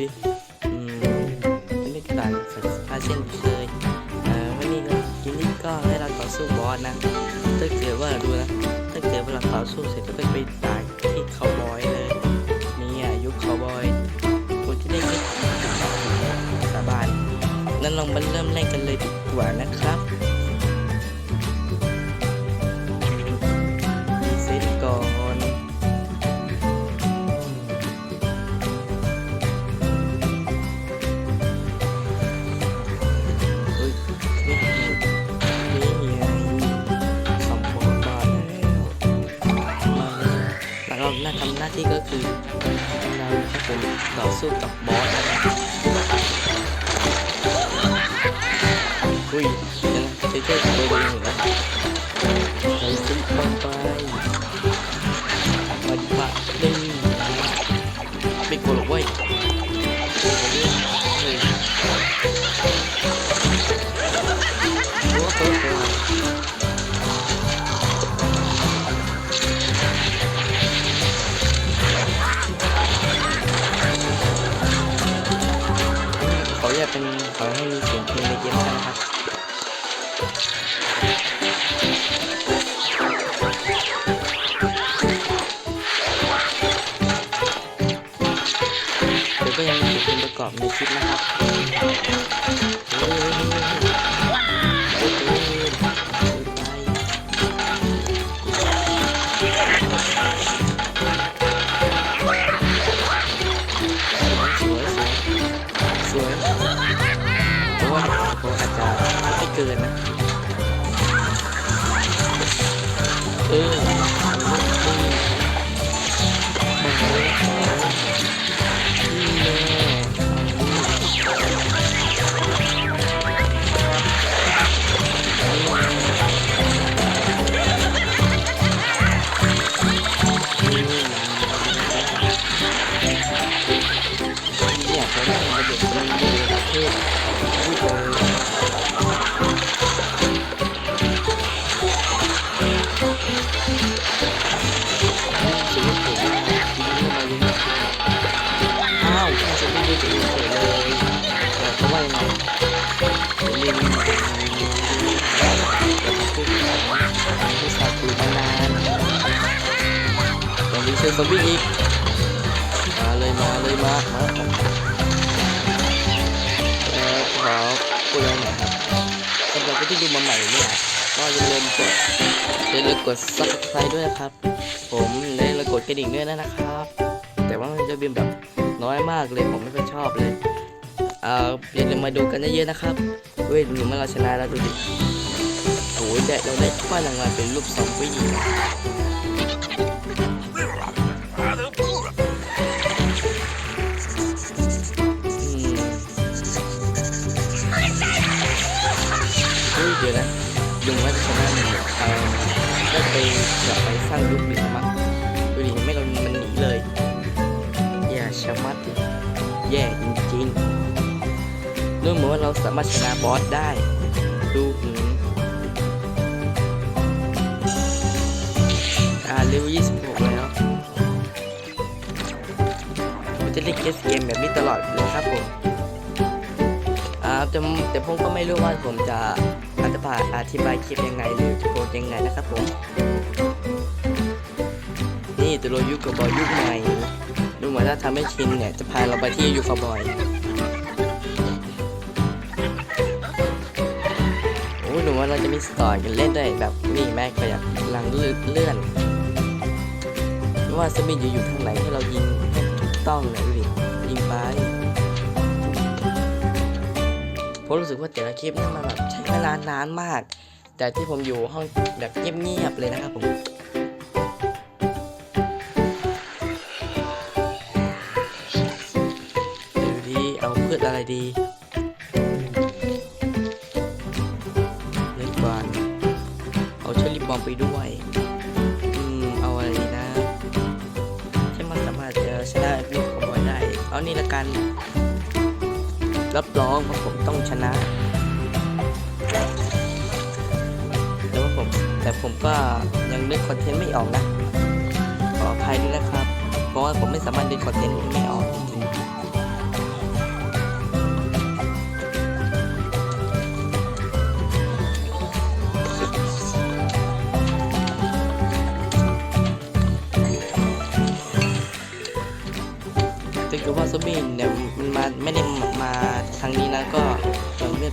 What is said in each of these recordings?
ดิอืมไม่กานสัตว์พาเช่นเคยเอ่อวันนี้ก็กินนี่ก็ให้เราต่อสู้บอสนะ ถ้าเกิดว่าดูนะ ถ้าเกิดว่าเราต่อสู้เสร็จก็จะไปต่าที่เขาบอยเลย นี่อะยุคเขาบอยคนที่ได้ยินสาบานนั่นลองมาเริ่ม ทำหน้าที่ก็คือเราครับผมต่อสู้กับบอสนะครับอุ้ยเดี๋ยวนะช่วยช่วยตัวเองอยู่นะไปซื้อบ้างไปม เกินนะเออ อย่งนี้เชิญซอมบี้อีก มาเลยมาเลยมา มาเอ่อขอพูดอะไรหน่อยครับสำหรับคนที่ดูมาใหม่เนี่ยก็อย่าลืมกดอย่าลืมกด subscribe ด้วยนะครับ ผมและอย่าลืมกดกระดิ่งด้วยนะครับ แต่ว่ามันจะบินแบบน้อยมากเลยผมไม่ค่อยชอบเลยเอ่ออย่าลืมมาดูกันเยอะๆนะครับเว้ยหนูเมื่อเราชนะแล้วดูดิโอ้ยแต่เราได้ป้ายรางวัลเป็นรูปซอมบี้อื งว่าจะชนะหนึ่งเอ่อได้ไปกลับไปสร้างยุคหนึ่งมั้งดูดิเห็นไม่เรามันหนีเลยอย่าชะมัดแย่จริงๆดูเหมือนว่าเราสามารถชนะบอสได้ ดูหืมอ่าเลเวล26 แล้วผมจะเล่นเกมเกมแบบนี้ตลอดเลยครับผมอ่าแต่แต่ผมก็ไม่รู้ว่าผมจะ บายอธิบายคลิปยังไงหรือโพสยังไงนะครับผม นี่ตัวโรยุคกับบอยยุคใหม่ดูเหมือนถ้าทำให้ชินเนี่ยจะพาเราไปที่ยูคาบอยโอ้ยดูว่าเราจะมีสตอร์กันเล่นได้แบบนี่แม่ก็อยากหลังเลื่อนว่าสมินจะอยู่ทางไหนให้เรายิงให้ถูกต้องเลยดูดิ ผมรู้สึกว่าแต่ละคลิปนี่มันแบบใช้เวลานานมาก แต่ที่ผมอยู่ห้องแบบเงียบๆเลยนะครับผมดูดีเอาพืชอะไรดีเล่นก่อนเอาเชอร์รี่บอมไปด้วย อืม เอาอะไรนะที่มันสามารถจะชนะลูกขโมยได้ เอานี่ละกัน รับรองว่าผมต้องชนะ แต่ว่าผมแต่ผมก็ยังนึกคอนเทนต์ไม่ออกนะ ขออภัยด้วยนะครับ เพราะว่าผมไม่สามารถดึงคอนเทนต์ไม่ออกจริงๆ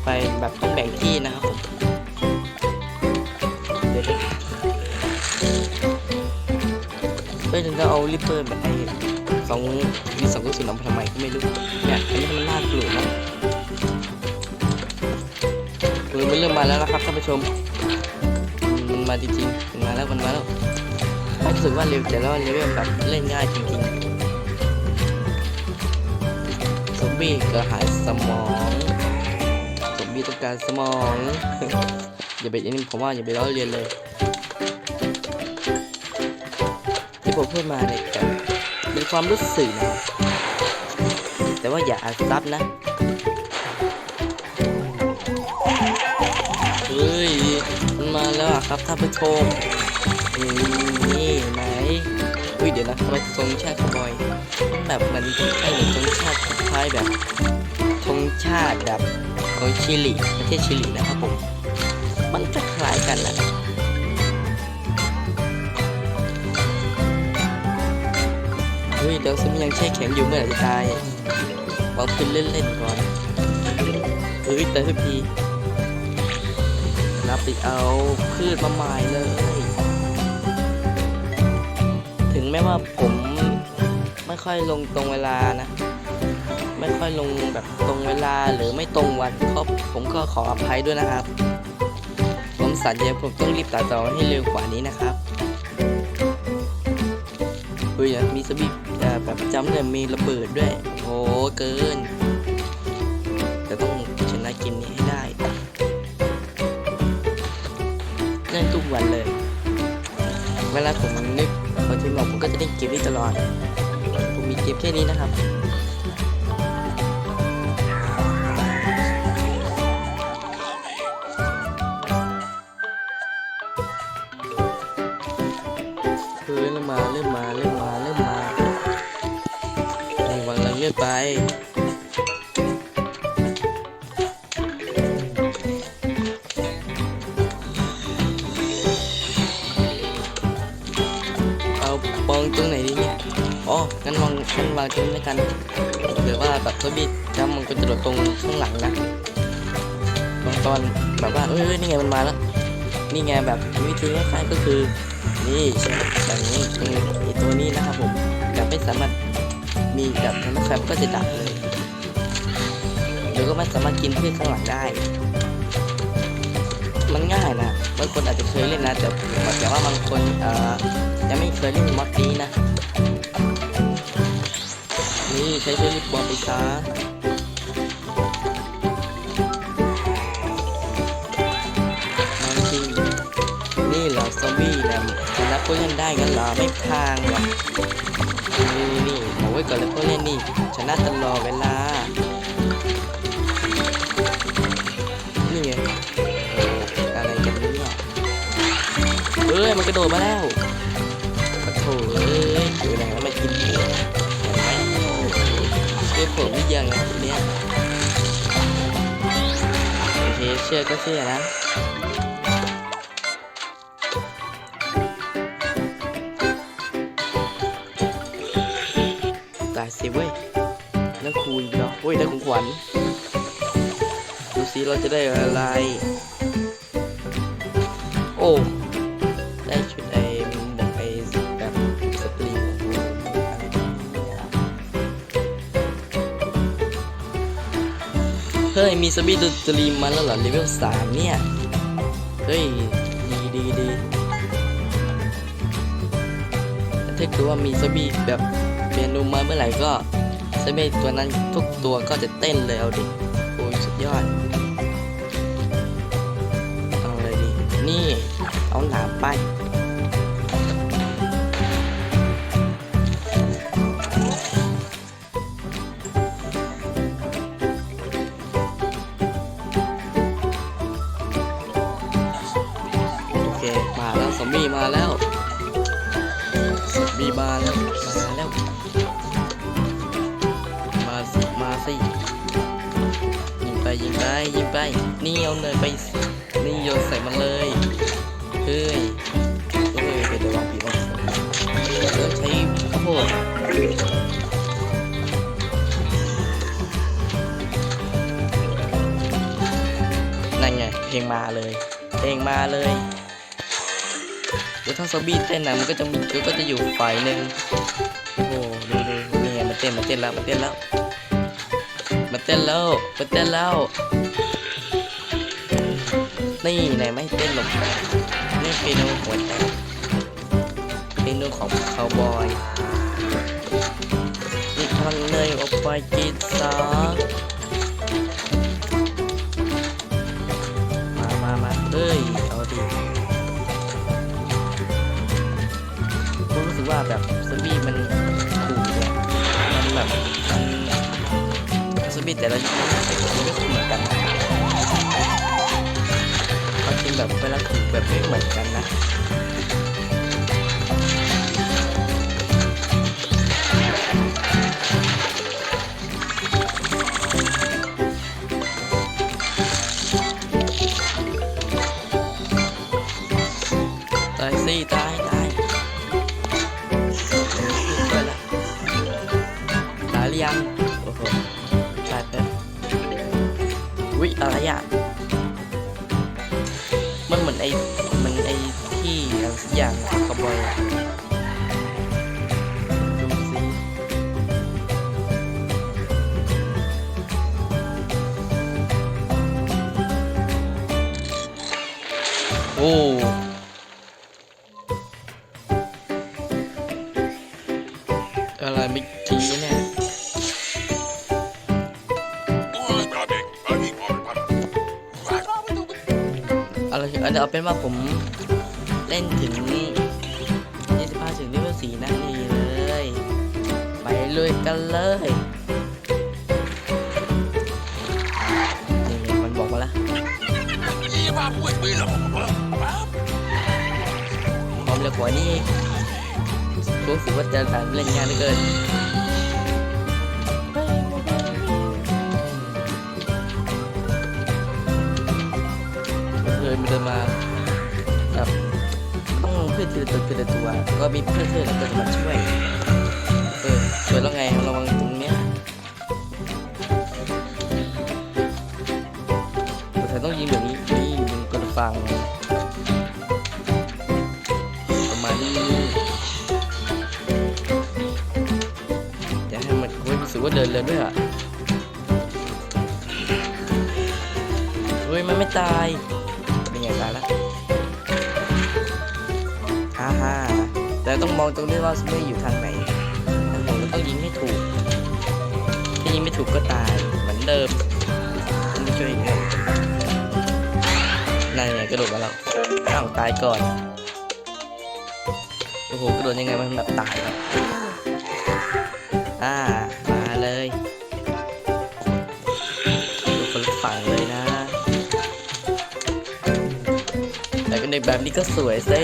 ไปแบบต้องแบ่งที่นะครับผมเดี๋ยวเฮ้ยถึงจะเอาริปเปอร์แบบไอ้สองมีสองกระสุนเอามาทำไมก็ไม่รู้เนี่ยอันนี้มันน่ากลัวนะคือมันเริ่มมาแล้วนะครับท่านผู้ชม มันมาจริงๆมันมาแล้วมันมาแล้วรู้สึกว่าเร็วแต่แล้วเลเวลแบบเล่นง่ายจริงๆซอมบี้กระหายสมอง ต้องการสมอง อย่าไปอันนี้ผมว่าอย่าไปล้อเลียนเลย ที่ผมพูดมาเนี่ยเป็นความรู้สึกนะแต่ว่าอย่าอัดซับนะเฮ้ยมันมาแล้วครับท่านผู้ชมนี่ไหนเฮ้ยเดี๋ยวนะทำไมทรงชาติคาวบอย แบบเหมือนใช่เหมือนทงชาติคล้ายแบบธงชาติแบบของชิลีประเทศชิลีนะครับผมมันจะคล้ายกันนะเฮ้ยเดี๋ยวซิมยังแช่แข็งอยู่เมื่อไหร่จะตายเอาขึ้นเล่นๆก่อนเฮ้ยแต่ทุกทีนับไปเอาพืชมาใหม่เลย ถึงแม้ว่าผม ค่อยลงตรงเวลานะ ไม่ค่อยลงแบบตรงเวลาหรือไม่ตรงวันก็ผมก็ขออภัยด้วยนะครับ ผมสัญญาผมต้องรีบตัดต่อให้เร็วกว่านี้นะครับเฮ้ยมีสบิแต่แบบจำเนี่ยมีระเบิดด้วย โอ้เกิน แต่ต้องชนะเกมนี้ให้ได้เล่นทุกวันเลย เวลาผมนึกพอถึงบอกผมก็จะเล่นเกมนี้ตลอด คลิปแค่นี้นะครับคือเริ่มมาเริ่มมาเริ่มมาเริ่มมาในวันเราเลื่อนไป งั้นวางวางตรงนี้แล้วกันหรือว่าแบบตัวบิดจำมันก็จะโดดตรงข้างหลังนะบางตอนแบบว่าเอ้ยนี่ไงมันมาแล้ว นี่ไงแบบวิธีคล้ายๆก็คือ นี่แบบนี้ไอตัวนี้นะครับผมแบบไม่สามารถมีแบบธรรมชาติก็จะดับเลยหรือก็ไม่สามารถกินพืชข้างหลังได้ มันง่ายนะบางคนอาจจะเคยเล่นนะแต่แต่ว่าบางคนเอ่อยังไม่เคยเล่นมอดนี้นะ นี่ใช้เชอร์ลิบบอลไปซะมาจริงนี่เหรอซอมบี้นะชนะพวกเล่นได้กันเหรอไม่พางหรอกนี่นี่บอกไว้ก่อนเลยพวกเล่นนี่ชนะตลอดเวลา นี่ไงอะไรกันเนี่ยเฮ้ยมันกระโดดมาแล้ว ผมหรือยังนะทีเนี้ยโอเคเชื่อก็เชื่อนะตายสิเว้ยนั่นคูณเหรอเว้ยได้ของขวัญดูสิเราจะได้อะไร โอ้ ยมีสปีดตรีมมาแล้วเหรอเลเวลสามเนี่ย เฮ้ย ดีดีดีถ้าเกิดว่ามีสบีแบบเมนูมาเมื่อไหร่ก็สบีตัวนั้นทุกตัวก็จะเต้นเลยเอาดิโอ้ยสุดยอด เอาอะไรดีนี่ เอาหนามไป ยิงไป นี่เอาเนยไปสินี่โยนใส่มันเลย เฮ้ยเฮ้ยเป็นระวังผีมันเริ่มใช้ข้าวโพดนั่นไง เพลงมาเลย เพลงมาเลยเดี๋ยวถ้าซอบี้เต้นนะมันก็จะมีก็จะอยู่ฝ่ายหนึ่งโอ้โหดูดูนี่ไงมันเต้นมันเต้นแล้วมันเต้นแล้วมันเต้นแล้วมันเต้นแล้ว นี่ไหนไม่เต้นหลบนี่เปียโนหัวใจเปียโนของคาวบอยนี่พลังเนยออกไปกีตามามามาเอ้ยเอาดิผมรู้สึกว่าแบบซอมบี้มันขู่เนี่ยมันแบบซอมบี้แต่ละ เหมือนกันนะตายสิตายตายช่วยละตายหรือยังโอ้โหตายไปวิอะไรอะมันเหมือนไอ้ มันไอ้ที่อะไรสักอย่างขบอยอะดูสิโอ้อะไรเมื่อกี้เนี่ยอะไรอันเอาเป็นว่าผม เล่นถึง25ถึงเลเวล4นั่นนี่เลย ไปเลยกันเลยนี่มันบอกมาแล้วความเร็วกว่านี้รู้สึกว่าจะดันเล่นงานเหลือเกิน พื่อตัว ก็มีเพื่อนเพื่อนแล้วก็จะมาช่วย เออช่วยแล้วไงระวังตรงเนี้ยแต่ต้องยิงแบบนี้นี่ยิงกระฟัง ประมาณนี้อย่าให้มันเฮ้ยรู้สึกว่าเดินเร็วด้วยอะเฮ้ยมันไม่ตาย เป็นไงตายละ ต้องมองตรงนี้ว่าสไม่อยู่ทางไหนทางไหนก็ต้องยิงให้ถูก ถ้ายิงไม่ถูกก็ตายเหมือนเดิมต้องไปช่วยเงินนั่นไงกระโดดมาแล้วอ้าวตายก่อน โอ้โหกระโดดยังไงมันแบบตายครับอ่ามาเลยดูคนฝั่งเลยนะแต่เป็นเด็กแบบนี้ก็สวยสิ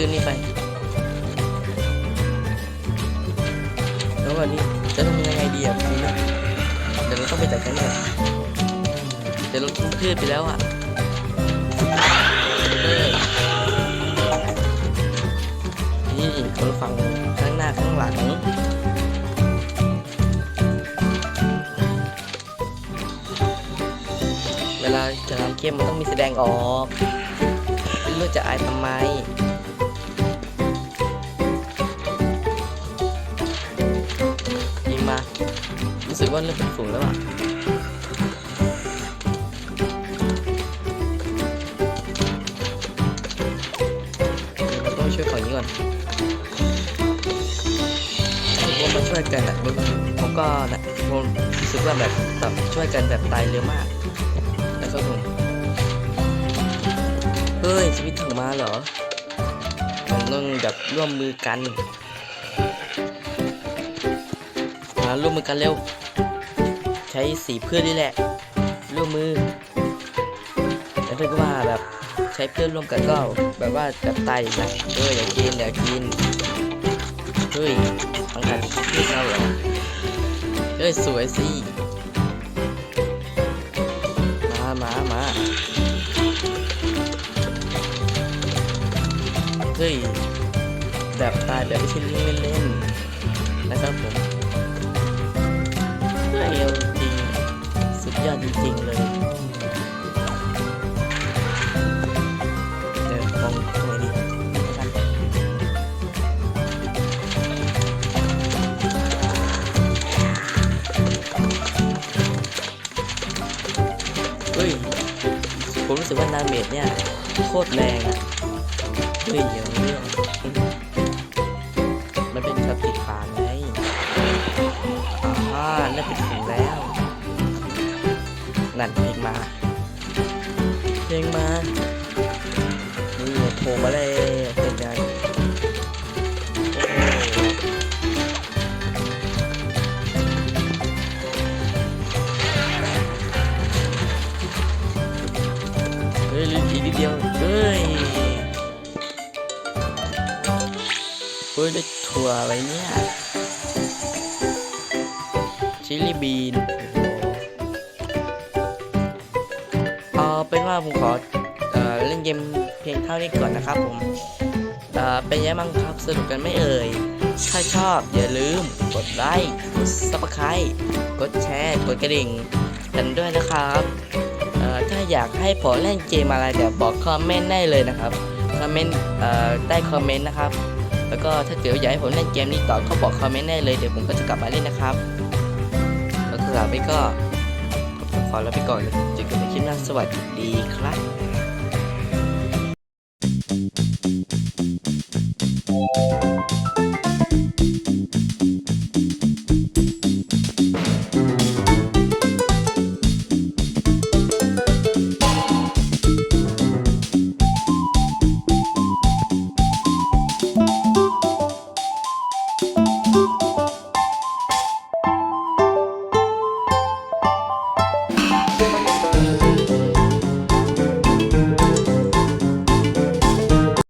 ขึ้นพื้นนี่ไปแล้ววันนี้จะทำยังไงดีอะคุณนะเดี๋ยวเราต้องไปจัดการเนี่ยเดี๋ยวเราทิ้งพืชไปแล้วอะเออนี่คนฟังข้างหน้าข้างหลังเวลาจะทำเกมมันต้องมีแสดงออกไม่รู้จะอายทำไม สึกว่าเริ่มเป็นฝูงแล้วอะเราต้องช่วยฝั่งนี้ก่อนผมมาช่วยกันอะผมผมก็นะผมรู้สึกว่าแบบแบบช่วยกันแบบตายเร็วมากแล้วก็ผมเฮ้ยชีวิตถังมาเหรอมันต้องแบบร่วมมือกันมาร่วมมือกันเร็ว ใช้สีเพื่อนนี่แหละ ร่วมมือแล้วถ้าเกิดว่าแบบใช้เพื่อนร่วมกันก็แบบว่าแบบตายอีกนะเฮ้ยอย่ากินอย่ากินเฮ้ยต้องการพิษเราเหรอเฮ้ยสวยสิมามามาเฮ้ยแบบตายแบบไม่ใช่เล่นเล่นนะครับผมเฮ้ยเอ ยอดจริงๆเลยเดี๋ยวลองทำไงดีเฮ้ย ผมรู้สึกว่านาเมจเนี่ย โคตรแรงอะ เฮ้ยเดี๋ยวเรื่อง นั่นเพลงมาเพลงมานี่โผล่มาเลยเป็นไงเฮ้ยลืมอีกนิดเดียวเฮ้ยเฮ้ยได้ถั่วอะไรเนี่ยชิลลี่บีน ว่าผมขอเอ่อเล่นเกมเพียงเท่านี้ก่อนนะครับผมเอ่อเป็นยังไงบ้างครับสนุกกันไม่เอ่ยถ้าชอบอย่าลืมกดไลค์กดซับสไครต์กดแชร์กดกระดิ่งกันด้วยนะครับเอ่อถ้าอยากให้ผมเล่นเกมอะไรเดี๋ยวบอกคอมเมนต์ได้เลยนะครับคอมเมนต์เอ่อใต้คอมเมนต์นะครับแล้วก็ถ้าเกิดอยากให้ผมเล่นเกมนี้ต่อก็บอกคอมเมนต์ได้เลยเดี๋ยวผมก็จะกลับมาเล่นนะครับแล้วสำหรับนี้ก็ ขอลาไปก่อนเจอกันในคลิปหน้าสวัสดีครับ